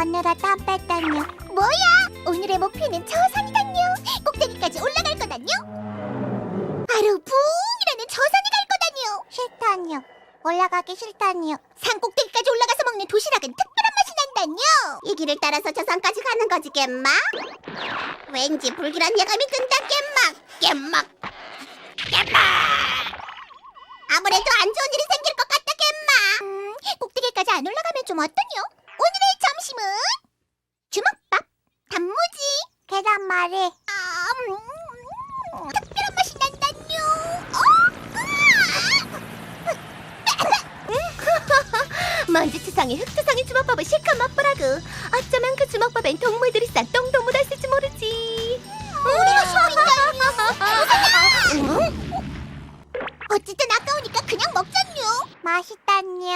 걷느라 땀 뺐다뇨. 뭐야? 오늘의 목표는 저 산이다뇨. 꼭대기까지 올라갈 거다뇨. 바로 붕이라는 저 산에 갈 거다뇨. 싫다뇨. 올라가기 싫다뇨. 산 꼭대기까지 올라가서 먹는 도시락은 특별한 맛이 난다뇨. 이 길을 따라서 저 산까지 가는 거지, 겜막. 왠지 불길한 예감이 든다, 겜막. 겜막. 겜막. 아무래도 안 좋은 일이 생길 것 같다, 겜마. 음, 꼭대기까지 안 올라가면 좀 어떠냐? 점심은 주먹밥, 단무지, 계란말이. 아, 음, 특별한 맛이 난다뇨. 어? 먼지 투성이 흙투성이 주먹밥을 실컷 맛보라고. 어쩌면 그 주먹밥엔 동물들이 싼 똥도 묻었을지 모르지. 우리가 시민이다뇨. 어쨌든 아까우니까 그냥 먹자뇨. 맛있다뇨.